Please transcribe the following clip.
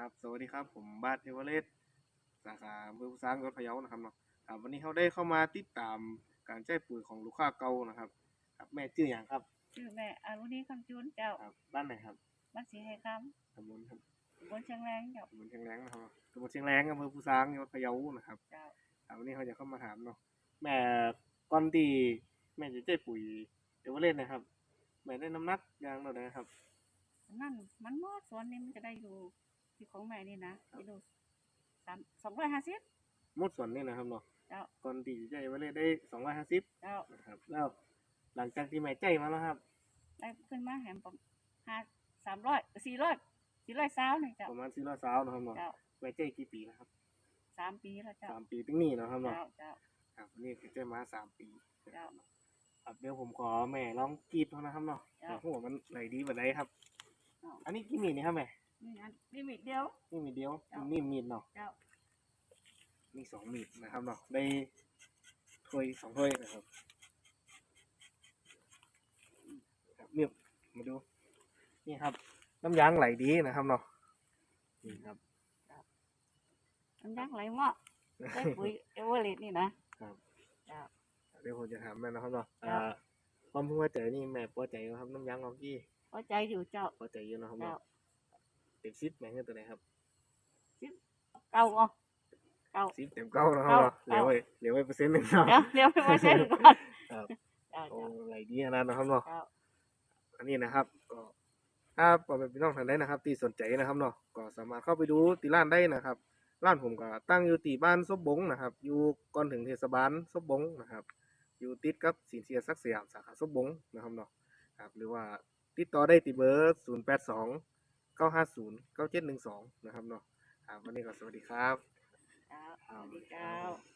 ครับ สวัสดีครับ ผมบาสเทวเลศสาขาอำเภอพุทธางจังหวัดพะเยานะครับเนาะครับ วันนี้เขาได้เข้ามาติดตามการใช้ปุ๋ยของลูกค้าเก่านะครับ ครับ แม่ชื่ออย่างครับ ชื่อแม่อารุณีคำจูนเจ้าครับบ้านไหนครับบ้านสีไฮคตำบลครับำบนเชียงแรงเจ้าตำบลเชียงแรงนะครับตำบลเชียงแรงอำเภอพุทธางจังหวัดพะเยานะครับเจ้าครับวันนี้เขาจะเข้ามาถามเนาะแม่ก่อนที่แม่จะใช้ปุ๋ยเทวเลศนะครับแม่ได้น้ำหนักอยางเราได้ครับนั่นมันหมดสวนนี้มันจะได้อยู่ ที่ของแม่นี่นะไปดูสามสองร้อยห้าสิบหมดส่วนนี่นะครับเนาะเจ้าก่อนที่จะใช้เทวเลศได้สองร้อยห้าสิบเจ้านะครับ แล้ว หลังจากที่แม่ใจมาแล้วครับ ได้ขึ้นมาแหมประมาณห้าสามร้อยสี่ร้อยสี่ร้อยสาวนี่เจ้าประมาณสี่ร้อยสาวนะครับเนาะเจ้าแม่ใจกี่ปีแล้วครับสามปีแล้วเจ้าสามปีถึงนี่นะครับเนาะเจ้าเจ้าครับนี่คือใจมาสามปีเจ้า ครับเดี๋ยวผมขอแม่ลองกรีดเขานะครับเนาะเจ้าหัวมันไหลดีแบบไหนครับเจ้าอันนี้กี่มีดนี่ครับแม่ นี่อันนี่มีดเดียว นี่มีดเดียวเจ้านี่มีดเนาะเจ้ามีสองมีดนะครับเนาะได้ถ้วยสองถ้วยนะครับครับเนี่ยมาดู นี่ครับ น้ำยางไหลดีนะครับเนาะนี่ครับมันยักไหลหม้อได้ปุ๋ยเอเวอเรสต์นี่นะครับเจ้าเดี๋ยวผมจะถามแม่นะครับเนาะครับอ่าความพึงว่าใจนี่แม่พอใจไหมครับน้ำยางออกกี้พอใจอยู่เจ้าพอใจอยู่นะครับเจ้าเนาะ เต็มซิปแม่งคือตัวไหนครับเก่าอะเก่าซิปเต็มเก้านะครับเนาะเหลืเก้าอไว้เหลือไว้เปอร์เซ็นต์หนึ่งเนาะเดี๋ยวเดี๋ยวไปเซ็นก่อนครับเจ้าโอ้เจ้าไหลดีขนาดนะครับเนาะเจ้าอันนี้นะครับก็ถ้าพ่อแม่พี่น้องทางใดนะครับที่สนใจนะครับเนาะก็สามารถเข้าไปดูที่ร้านได้นะครับ ร้านผมก็ตั้งอยู่ที่บ้านซบบงนะครับ อยู่ก่อนถึงเทศบาลซบบงนะครับ อยู่ติดกับสินเสียศักดิ์สยามสาขาซบบงนะครับเนาะครับหรือว่าติดต่อได้ที่เบอร์0 8 2 9 เก้าห้าศูนย์เก้าเจ็ดหนึ่งสองนะครับเนาะอ่าวันนี้ก็สวัสดีครับ สวัสดีครับ